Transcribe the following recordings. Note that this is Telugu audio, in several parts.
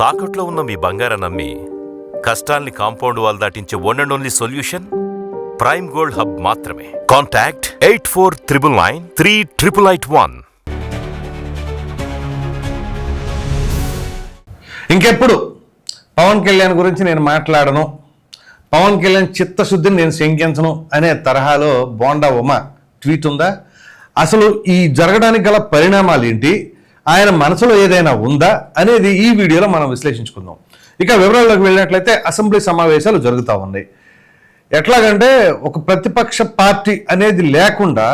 తాకట్లో ఉన్న మీ బంగారం నమ్మి కష్టాల్ని compound wall దాటించే one and only solution prime gold hub మాత్రమే. Contact eight four triple nine three triple eight one ఇంకెప్పుడు? పవన్ కళ్యాణ్ గురించి నేను మాట్లాడను. పవన్ కళ్యాణ్ చిత్తశుద్ధిని నేను శంకించను అనే తరహాలో బోండా ఉమ ట్వీట్ ఉందా? అసలు ఈ జరగడానికి గల పరిణామాలు ఏంటి? ఆయన మనసులో ఏదైనా ఉందా అనేది ఈ వీడియోలో మనం విశ్లేషించుకుందాం. ఇక వివరాల్లోకి వెళ్ళినట్లయితే అసెంబ్లీ సమావేశాలు జరుగుతూ ఉన్నాయి. ఎట్లాగంటే ఒక ప్రతిపక్ష పార్టీ అనేది లేకుండా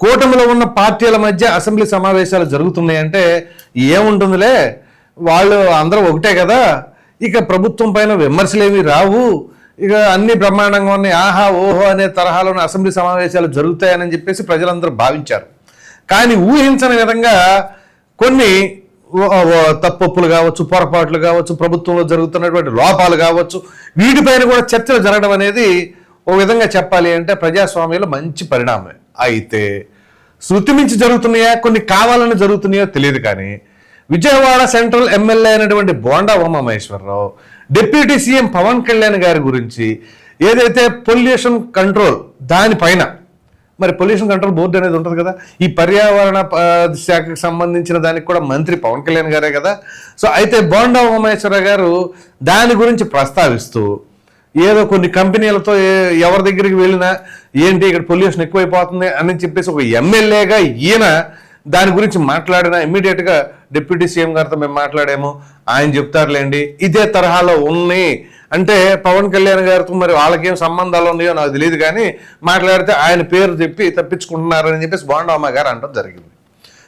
కూటమిలో ఉన్న పార్టీల మధ్య అసెంబ్లీ సమావేశాలు జరుగుతున్నాయంటే ఏముంటుందిలే? వాళ్ళు అందరూ ఒకటే కదా? ఇక ప్రభుత్వం పైన విమర్శలేమి రావు. ఇక అన్ని బ్రహ్మాండంగా ఉన్నాయి. ఆహా ఓహో అనే తరహాలోని అసెంబ్లీ సమావేశాలు జరుగుతాయని చెప్పేసి ప్రజలందరూ భావించారు. కానీ ఊహించని విధంగా కొన్ని ఓ- తప్పొప్పులు కావచ్చు పొరపాట్లు కావచ్చు ప్రభుత్వంలో జరుగుతున్నటువంటి లోపాలు కావచ్చు వీటిపైన కూడా చర్చలు జరగడం అనేది ఓ విధంగా చెప్పాలి అంటే ప్రజాస్వామ్యంలో మంచి పరిణామమే. అయితే శృతి మించి జరుగుతున్నాయా కొన్ని కావాలని జరుగుతున్నాయో తెలియదు కానీ విజయవాడ సెంట్రల్ ఎమ్మెల్యే అయినటువంటి బోండా ఉమామహేశ్వరరావు డిప్యూటీ సీఎం పవన్ కళ్యాణ్ గారి గురించి ఏదైతే పొల్యూషన్ కంట్రోల్ దానిపైన మరి పొల్యూషన్ కంట్రోల్ బోర్డు అనేది ఉంటుంది కదా. ఈ పర్యావరణ శాఖకు సంబంధించిన దానికి కూడా మంత్రి పవన్ కళ్యాణ్ గారే కదా. సో అయితే బోండా ఉమేశ్వర గారు దాని గురించి ప్రస్తావిస్తూ ఏదో కొన్ని కంపెనీలతో ఎవరి దగ్గరికి వెళ్ళినా ఏంటి ఇక్కడ పొల్యూషన్ ఎక్కువైపోతుంది అని చెప్పేసి ఒక ఎమ్మెల్యేగా ఈయన దాని గురించి మాట్లాడిన ఇమ్మీడియట్గా డిప్యూటీ సీఎం గారితో మేము మాట్లాడాము ఆయన చెప్తారులేండి ఇదే తరహాలో ఉన్నాయి అంటే పవన్ కళ్యాణ్ గారితో మరి వాళ్ళకేం సంబంధాలు ఉన్నాయో నాకు తెలియదు కానీ మాట్లాడితే ఆయన పేరు చెప్పి తప్పించుకుంటున్నారని చెప్పేసి బోండమ్మ గారు అనడం జరిగింది.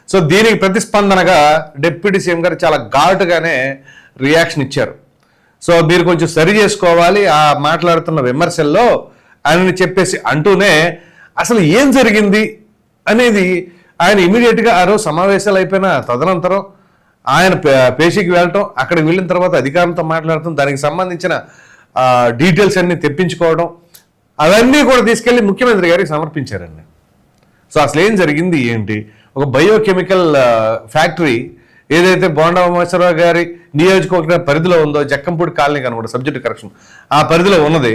సో దీనికి ప్రతిస్పందనగా డిప్యూటీ సీఎం గారు చాలా ఘాటుగానే రియాక్షన్ ఇచ్చారు. సో మీరు కొంచెం సరి చేసుకోవాలి ఆ మాట్లాడుతున్న విమర్శల్లో అని చెప్పేసి అంటూనే అసలు ఏం జరిగింది అనేది ఆయన ఇమీడియట్గా ఆ రోజు సమావేశాలు అయిపోయిన తదనంతరం ఆయన పే- పేషీకి వెళ్ళటం అక్కడికి వెళ్ళిన తర్వాత అధికారంతో మాట్లాడటం దానికి సంబంధించిన డీటెయిల్స్ అన్ని తెప్పించుకోవడం అవన్నీ కూడా తీసుకెళ్ళి ముఖ్యమంత్రి గారికి సమర్పించారండి. సో అసలు ఏం జరిగింది ఏంటి? ఒక బయోకెమికల్ ఫ్యాక్టరీ ఏదైతే బోండా ఉమేశ్వరరావు గారి నియోజకవర్గ పరిధిలో ఉందో జక్కంపూడి కాలనీ కనుక సబ్జెక్ట్ కరెక్షన్ ఆ పరిధిలో ఉన్నది.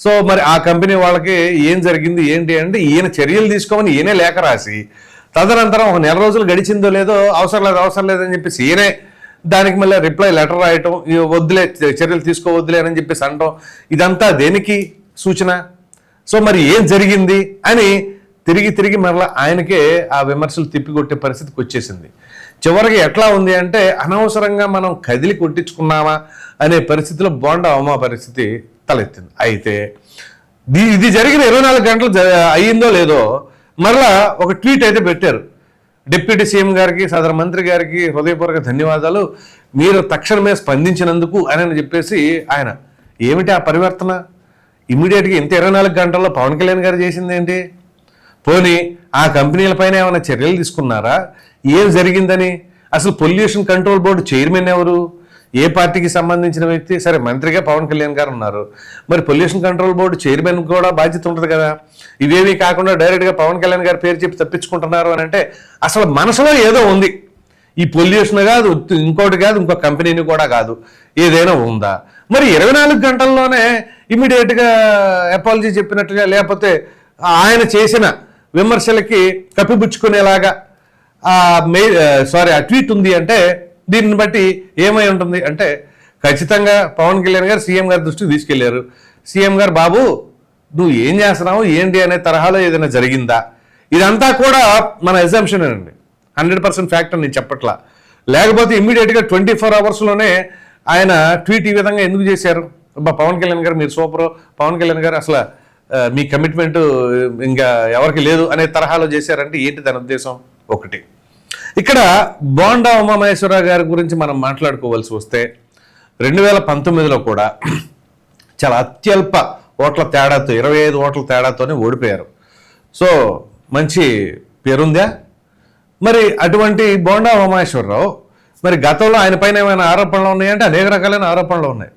సో మరి ఆ కంపెనీ వాళ్ళకి ఏం జరిగింది ఏంటి అంటే ఈయన చర్యలు తీసుకోమని ఈయనే లేఖ రాసి తదనంతరం ఒక నెల రోజులు గడిచిందో లేదో అవసరం లేదు అవసరం లేదని చెప్పేసి ఈయనే దానికి మళ్ళీ రిప్లై లెటర్ రాయటం వద్దులే చర్యలు తీసుకోవద్దులే అని చెప్పేసి అనటం ఇదంతా దేనికి సూచన? సో మరి ఏం జరిగింది అని తిరిగి తిరిగి మరలా ఆయనకే ఆ విమర్శలు తిప్పికొట్టే పరిస్థితికి వచ్చేసింది. చివరికి ఎట్లా ఉంది అంటే అనవసరంగా మనం కదిలి కొట్టించుకున్నామా అనే పరిస్థితిలో బోండా అవమా పరిస్థితి తలెత్తింది. అయితే ఇది జరిగిన ఇరవై నాలుగు గంటలు అయ్యిందో లేదో మరలా ఒక ట్వీట్ అయితే పెట్టారు. డిప్యూటీ సీఎం గారికి సదర మంత్రి గారికి హృదయపూర్వక ధన్యవాదాలు. మీరు తక్షణమే స్పందించినందుకు అని చెప్పేసి ఆయన ఏమిటి ఆ పరివర్తన? ఇమీడియట్గా ఇంత ఇరవై నాలుగు గంటల్లో పవన్ కళ్యాణ్ గారు చేసింది ఏంటి? పోనీ ఆ కంపెనీలపైన ఏమైనా చర్యలు తీసుకున్నారా? ఏం జరిగిందని? అసలు పొల్యూషన్ కంట్రోల్ బోర్డు చైర్మన్ ఎవరు? ఏ పార్టీకి సంబంధించిన వ్యక్తి సరే మంత్రిగా పవన్ కళ్యాణ్ గారు ఉన్నారు. మరి పొల్యూషన్ కంట్రోల్ బోర్డు చైర్మన్ కూడా బాధ్యత ఉంటుంది కదా. ఇవేవి కాకుండా డైరెక్ట్గా పవన్ కళ్యాణ్ గారి పేరు చెప్పి తప్పించుకుంటున్నారు అని అంటే అసలు మనసులో ఏదో ఉంది. ఈ పొల్యూషన్ కాదు ఇంకోటి కాదు ఇంకో కంపెనీని కూడా కాదు. ఏదైనా ఉందా? మరి ఇరవై నాలుగు గంటల్లోనే ఇమీడియట్గా అపాలజీ చెప్పినట్టుగా లేకపోతే ఆయన చేసిన విమర్శలకి కప్పిపుచ్చుకునేలాగా మే సారీ ఆ ట్వీట్ ఉంది అంటే దీన్ని బట్టి ఏమై ఉంటుంది అంటే ఖచ్చితంగా పవన్ కళ్యాణ్ గారు సీఎం గారి దృష్టికి తీసుకెళ్ళారు. సీఎం గారు బాబు నువ్వు ఏం చేస్తున్నావు? ఏంటి? అనే తరహాలో ఏదైనా జరిగిందా? ఇదంతా కూడా మన ఎగ్జామ్షన్ అండి. హండ్రెడ్ పర్సెంట్ ఫ్యాక్ట్ నేను చెప్పట్లా. లేకపోతే ఇమ్మీడియట్గా ట్వంటీ ఫోర్ అవర్స్లోనే ఆయన ట్వీట్ ఈ విధంగా ఎందుకు చేశారు? అబ్బా పవన్ కళ్యాణ్ గారు మీరు సూపర్. పవన్ కళ్యాణ్ గారు అసలు మీ కమిట్మెంట్ ఇంకా ఎవరికి లేదు అనే తరహాలో చేశారంటే ఏంటి దాని ఉద్దేశం? ఒకటి. ఇక్కడ బోండా ఉమామహేశ్వరరావు గారి గురించి మనం మాట్లాడుకోవాల్సి వస్తే రెండు వేల పంతొమ్మిదిలో కూడా చాలా అత్యల్ప ఓట్ల తేడాతో ఇరవై ఐదు ఓట్ల తేడాతోనే ఓడిపోయారు. సో మంచి పేరుందా? మరి అటువంటి బోండా ఉమామహేశ్వరరావు మరి గతంలో ఆయన పైన ఏమైనా ఆరోపణలు ఉన్నాయంటే అనేక రకాలైన ఆరోపణలు ఉన్నాయి.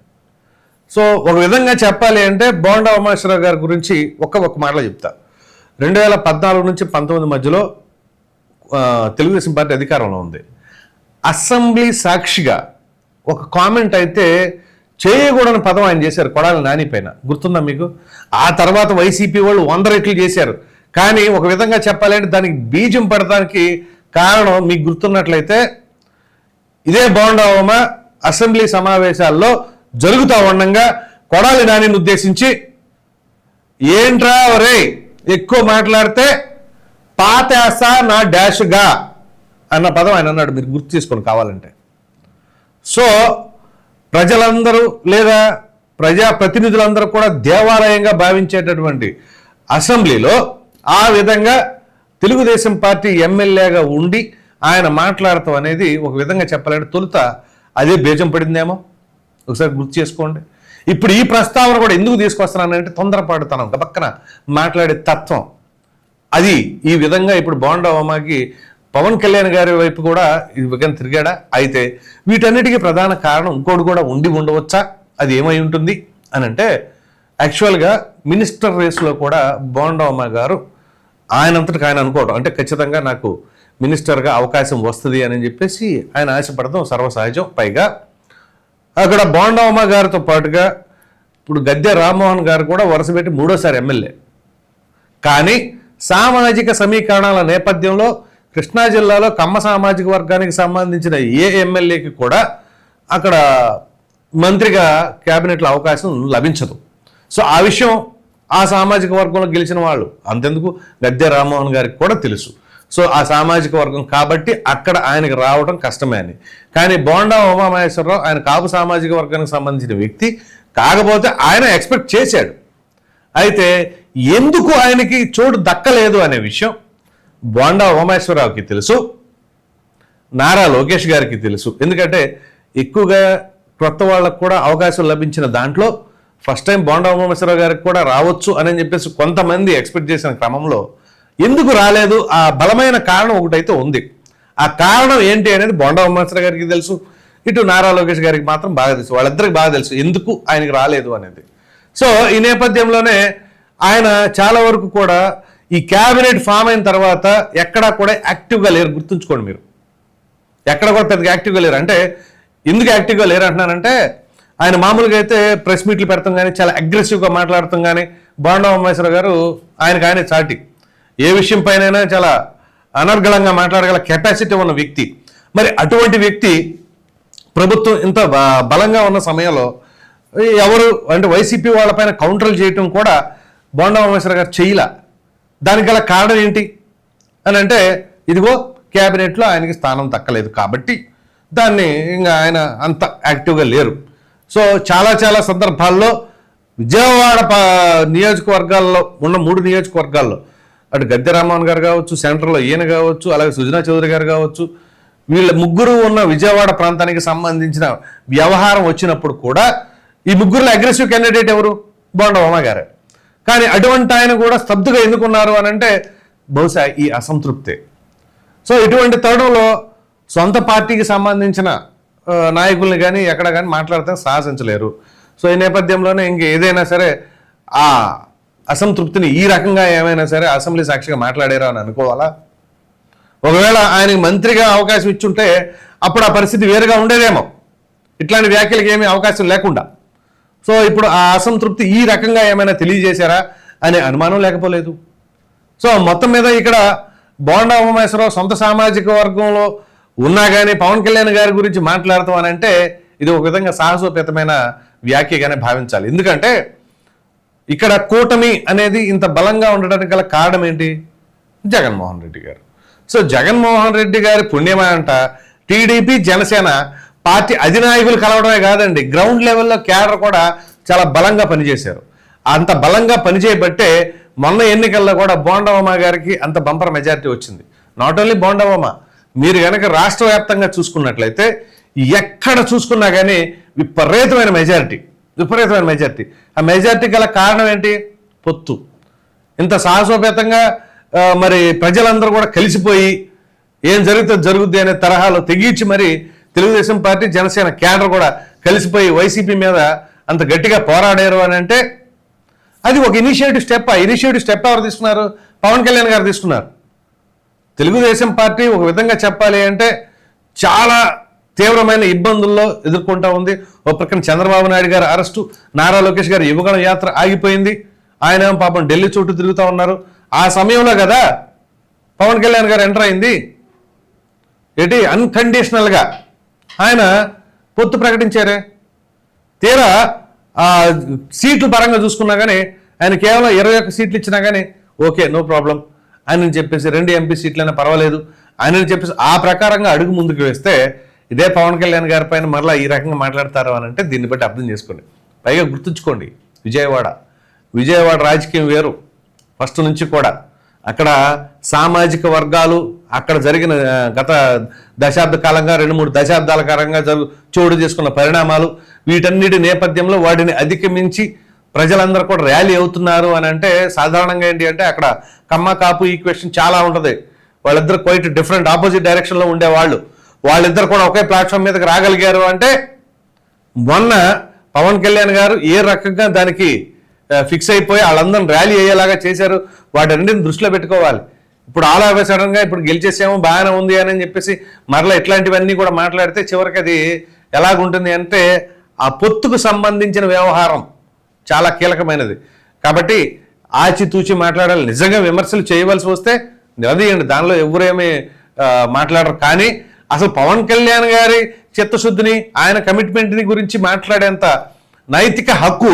సో ఒక విధంగా చెప్పాలి అంటే బోండా ఉమాశ్వరరావు గారి గురించి ఒక్క ఒక్క మాటలో చెప్తా. రెండు వేల పద్నాలుగు నుంచి పంతొమ్మిది మధ్యలో తెలుగుదేశం పార్టీ అధికారంలో ఉంది. అసెంబ్లీ సాక్షిగా ఒక కామెంట్ అయితే చేయకూడని పదం ఆయన చేశారు కొడాలి నాని పైన. గుర్తుందా మీకు? ఆ తర్వాత వైసీపీ వాళ్ళు వంద రెట్లు చేశారు. కానీ ఒక విధంగా చెప్పాలంటే దానికి బీజం పడటానికి కారణం మీకు గుర్తున్నట్లయితే ఇదే బాగుండవమా అసెంబ్లీ సమావేశాల్లో జరుగుతూ ఉండగా కొడాలి నానిని ఉద్దేశించి ఏంట్రా ఒరే ఎక్కువ మాట్లాడితే పాతేస నా డాష్గా అన్న పదం ఆయన అన్నాడు మీరు గుర్తు చేసుకొని కావాలంటే. సో ప్రజలందరూ లేదా ప్రజా ప్రతినిధులందరూ కూడా దేవాలయంగా భావించేటటువంటి అసెంబ్లీలో ఆ విధంగా తెలుగుదేశం పార్టీ ఎమ్మెల్యేగా ఉండి ఆయన మాట్లాడటం అనేది ఒక విధంగా చెప్పాలంటే తొలుత అదే బీజం పడిందేమో? ఒకసారి గుర్తు చేసుకోండి. ఇప్పుడు ఈ ప్రస్తావన కూడా ఎందుకు తీసుకొస్తున్నానంటే తొందరపాటుతనం గబక్కన మాట్లాడే తత్వం. అది ఈ విధంగా ఇప్పుడు బోండా పవన్ కళ్యాణ్ గారి వైపు కూడా ఈ విధంగా తిరిగాడా? అయితే వీటన్నిటికీ ప్రధాన కారణం ఇంకోటి కూడా ఉండి ఉండవచ్చా? అది ఏమై ఉంటుంది? అని అంటే యాక్చువల్గా మినిస్టర్ రేస్లో కూడా బోండా గారు ఆయనంతటికి ఆయన అనుకోవడం అంటే ఖచ్చితంగా నాకు మినిస్టర్గా అవకాశం వస్తుంది అని చెప్పేసి ఆయన ఆశపడడం సర్వసహజం. పైగా అక్కడ బోండవమ్మ గారితో పాటుగా ఇప్పుడు గద్దె రామ్మోహన్ గారు కూడా వరుసపెట్టి మూడోసారి ఎమ్మెల్యే. కానీ సామాజిక సమీకరణాల నేపథ్యంలో కృష్ణా జిల్లాలో కమ్మ సామాజిక వర్గానికి సంబంధించిన ఏ ఎమ్మెల్యేకి కూడా అక్కడ మంత్రిగా క్యాబినెట్లో అవకాశం లభించదు. సో ఆ విషయం ఆ సామాజిక వర్గంలో గెలిచిన వాళ్ళు అంతెందుకు? గద్దె రామ్మోహన్ గారికి కూడా తెలుసు. సో ఆ సామాజిక వర్గం కాబట్టి అక్కడ ఆయనకు రావడం కష్టమే అని. కానీ బోండా ఉమామహేశ్వరరావు ఆయన కాపు సామాజిక వర్గానికి సంబంధించిన వ్యక్తి కాకపోతే ఆయన ఎక్స్పెక్ట్ చేశాడు. అయితే ఎందుకు ఆయనకి చోటు దక్కలేదు అనే విషయం బోండా ఉమామేశ్వరరావుకి తెలుసు నారా లోకేష్ గారికి తెలుసు. ఎందుకంటే ఎక్కువగా కొత్త వాళ్ళకు కూడా అవకాశం లభించిన దాంట్లో ఫస్ట్ టైం బోండా ఉమామేశ్వరరావు గారికి కూడా రావచ్చు అని చెప్పేసి కొంతమంది ఎక్స్పెక్ట్ చేసిన క్రమంలో ఎందుకు రాలేదు? ఆ బలమైన కారణం ఒకటైతే ఉంది. ఆ కారణం ఏంటి అనేది బోండా ఉమేశ్వర గారికి తెలుసు. ఇటు నారా లోకేష్ గారికి మాత్రం బాగా తెలుసు. వాళ్ళిద్దరికి బాగా తెలుసు. ఎందుకు ఆయనకి రాలేదు అనేది. సో ఈ నేపథ్యంలోనే ఆయన చాలా వరకు కూడా ఈ క్యాబినెట్ ఫామ్ అయిన తర్వాత ఎక్కడా కూడా యాక్టివ్గా లేరు. గుర్తుంచుకోండి మీరు. ఎక్కడ కూడా పెద్దగా యాక్టివ్గా లేరు. అంటే ఎందుకు యాక్టివ్గా లేరు అంటున్నానంటే ఆయన మామూలుగా అయితే ప్రెస్ మీట్లు పెడతాం కానీ చాలా అగ్రెసివ్గా మాట్లాడతాం కానీ బాండా మహేశ్వర గారు ఆయనకు ఆయనే చాటి. ఏ విషయం పైన చాలా అనర్గళంగా మాట్లాడగల కెపాసిటీ ఉన్న వ్యక్తి. మరి అటువంటి వ్యక్తి ప్రభుత్వం ఇంత బలంగా ఉన్న సమయంలో ఎవరు అంటే వైసీపీ వాళ్ళపైన కౌంటర్లు చేయటం కూడా బోండా ఉమేశ్వర గారు చేయలే. దానికి గల కారణం ఏంటి? అని అంటే ఇదిగో క్యాబినెట్లో ఆయనకి స్థానం దక్కలేదు కాబట్టి దాన్ని ఇంకా ఆయన అంత యాక్టివ్గా లేరు. సో చాలా చాలా సందర్భాల్లో విజయవాడ నియోజకవర్గాల్లో ఉన్న మూడు నియోజకవర్గాల్లో అటు గద్దె రామ్మోహన్ గారు కావచ్చు సెంటర్లో ఈయన కావచ్చు అలాగే సుజనా చౌదరి గారు కావచ్చు వీళ్ళ ముగ్గురు ఉన్న విజయవాడ ప్రాంతానికి సంబంధించిన వ్యవహారం వచ్చినప్పుడు కూడా ఈ ముగ్గురులో అగ్రెసివ్ క్యాండిడేట్ ఎవరు? బోండా గారే. కానీ అటువంటి ఆయన కూడా స్తబ్దుగా ఎందుకున్నారు అని అంటే బహుశా ఈ అసంతృప్తే. సో ఇటువంటి తరుణంలో సొంత పార్టీకి సంబంధించిన నాయకుల్ని కానీ ఎక్కడ కానీ మాట్లాడితే సాహసించలేరు సో ఈ నేపథ్యంలోనే ఇంక ఏదైనా సరే ఆ అసంతృప్తిని ఈ రకంగా ఏమైనా సరే అసెంబ్లీ సాక్షిగా మాట్లాడారా అని అనుకోవాలా? ఒకవేళ ఆయనకి మంత్రిగా అవకాశం ఇచ్చుంటే అప్పుడు ఆ పరిస్థితి వేరుగా ఉండేదేమో. ఇట్లాంటి వ్యాఖ్యలకి ఏమీ అవకాశం లేకుండా. సో ఇప్పుడు ఆ అసంతృప్తి ఈ రకంగా ఏమైనా తెలియజేశారా అనే అనుమానం లేకపోలేదు. సో మొత్తం మీద ఇక్కడ బోండా ఉమేశ్వరరావు సొంత సామాజిక వర్గంలో ఉన్నా కానీ పవన్ కళ్యాణ్ గారి గురించి మాట్లాడతాం అని అంటే ఇది ఒక విధంగా సాహసోపేతమైన వ్యాఖ్యగానే భావించాలి. ఎందుకంటే ఇక్కడ కూటమి అనేది ఇంత బలంగా ఉండడానికి గల కారణం ఏంటి? జగన్మోహన్ రెడ్డి గారు. సో జగన్మోహన్ రెడ్డి గారి పుణ్యమా అంట టీడీపీ జనసేన పార్టీ అధినాయకులు కలవడమే కాదండి గ్రౌండ్ లెవెల్లో క్యాడర్ కూడా చాలా బలంగా పనిచేశారు. అంత బలంగా పనిచేయబట్టే మొన్న ఎన్నికల్లో కూడా బోండవమ్మ గారికి అంత బంపర్ మెజారిటీ వచ్చింది. నాట్ ఓన్లీ బోండవమ్మ మీరు కనుక రాష్ట్ర వ్యాప్తంగా చూసుకున్నట్లయితే ఎక్కడ చూసుకున్నా కానీ విపరీతమైన మెజారిటీ విపరీతమైన మెజారిటీ. ఆ మెజారిటీ గల కారణం ఏంటి? పొత్తు. ఇంత సాహసోపేతంగా మరి ప్రజలందరూ కూడా కలిసిపోయి ఏం జరిగితే జరుగుద్ది అనే తరహాలో తెగించి మరి తెలుగుదేశం పార్టీ జనసేన కేడర్ కూడా కలిసిపోయి వైసీపీ మీద అంత గట్టిగా పోరాడారు అని అంటే అది ఒక ఇనిషియేటివ్ స్టెప్. ఆ ఇనిషియేటివ్ స్టెప్ ఎవరు తీసుకున్నారు? పవన్ కళ్యాణ్ గారు తీసుకున్నారు. తెలుగుదేశం పార్టీ ఒక విధంగా చెప్పాలి అంటే చాలా తీవ్రమైన ఇబ్బందుల్లో ఎదుర్కొంటా ఉంది. ఓ ప్రక్కన చంద్రబాబు నాయుడు గారి అరెస్టు నారా లోకేష్ గారి యువగణ యాత్ర ఆగిపోయింది. ఆయన పాపం ఢిల్లీ చుట్టూ తిరుగుతూ ఉన్నారు. ఆ సమయంలో కదా పవన్ కళ్యాణ్ గారు ఎంటర్ అయింది. ఏంటి? అన్కండిషనల్గా ఆయన పొత్తు ప్రకటించారే? తీరా ఆ సీట్లు పరంగా చూసుకున్నా కానీ ఆయన కేవలం ఇరవై ఒక్క సీట్లు ఇచ్చినా కానీ ఓకే నో ప్రాబ్లం. ఆయన చెప్పేసి రెండు ఎంపీ సీట్లైనా పర్వాలేదు. ఆయన చెప్పేసి ఆ ప్రకారంగా అడుగు ముందుకు వేస్తే ఇదే పవన్ కళ్యాణ్ గారి పైన మరలా ఈ రకంగా మాట్లాడతారు అని అంటే దీన్ని బట్టి అర్థం చేసుకోండి. పైగా గుర్తుంచుకోండి విజయవాడ. విజయవాడ రాజకీయం వేరు. ఫస్ట్ నుంచి కూడా. అక్కడ సామాజిక వర్గాలు అక్కడ జరిగిన గత దశాబ్ద కాలంగా రెండు మూడు దశాబ్దాల కాలంగా జరుగు చోటు చేసుకున్న పరిణామాలు వీటన్నిటి నేపథ్యంలో వాటిని అధిగమించి ప్రజలందరూ కూడా ర్యాలీ అవుతున్నారు అని అంటే సాధారణంగా ఏంటి అంటే అక్కడ కమ్మ కాపు ఈక్వేషన్ చాలా ఉంటుంది. వాళ్ళిద్దరు క్వైట్ డిఫరెంట్ ఆపోజిట్ డైరెక్షన్లో ఉండేవాళ్ళు వాళ్ళిద్దరు కూడా ఒకే ప్లాట్ఫామ్ మీదకి రాగలిగారు అంటే మొన్న పవన్ కళ్యాణ్ గారు ఏ రకంగా దానికి ఫిక్స్ అయిపోయి వాళ్ళందరం ర్యాలీ అయ్యేలాగా చేశారు వాటన్నిటిని దృష్టిలో పెట్టుకోవాలి. ఇప్పుడు ఆల్ ఆఫ్ సడన్గా ఇప్పుడు గెలిచేసాము బాగానే ఉంది అని చెప్పేసి మరలా ఇట్లాంటివన్నీ కూడా మాట్లాడితే చివరికి అది ఎలాగుంటుంది అంటే ఆ పొత్తుకు సంబంధించిన వ్యవహారం చాలా కీలకమైనది. కాబట్టి ఆచితూచి మాట్లాడాలి నిజంగా విమర్శలు చేయవలసి వస్తే నిలదీయండి దానిలో ఎవరేమీ మాట్లాడరు. కానీ అసలు పవన్ కళ్యాణ్ గారి చిత్తశుద్ధిని ఆయన కమిట్మెంట్ని గురించి మాట్లాడేంత నైతిక హక్కు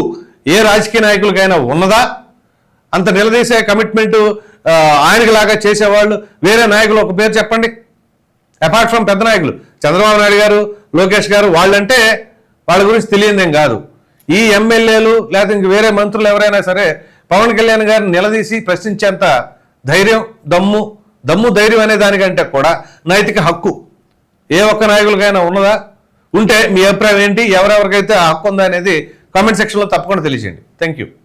ఏ రాజకీయ నాయకులకైనా ఉన్నదా? అంత నిలదీసే కమిట్మెంటు ఆయనకి లాగా చేసేవాళ్ళు వేరే నాయకులు ఒక పేరు చెప్పండి. అపార్ట్ ఫ్రమ్ పెద్ద నాయకులు. చంద్రబాబు నాయుడు గారు లోకేష్ గారు వాళ్ళంటే వాళ్ళ గురించి తెలియదేం కాదు. ఈ ఎమ్మెల్యేలు లేకపోతే ఇంక వేరే మంత్రులు ఎవరైనా సరే పవన్ కళ్యాణ్ గారిని నిలదీసి ప్రశ్నించేంత ధైర్యం దమ్ము దమ్ము ధైర్యం అనే దానికంటే కూడా నైతిక హక్కు ఏ ఒక్క నాయకులకైనా ఉన్నదా? ఉంటే మీ అభిప్రాయం ఏంటి? ఎవరెవరికైతే ఆ హక్కు ఉందా అనేది కామెంట్ సెక్షన్లో తప్పకుండా తెలియజేయండి. Thank you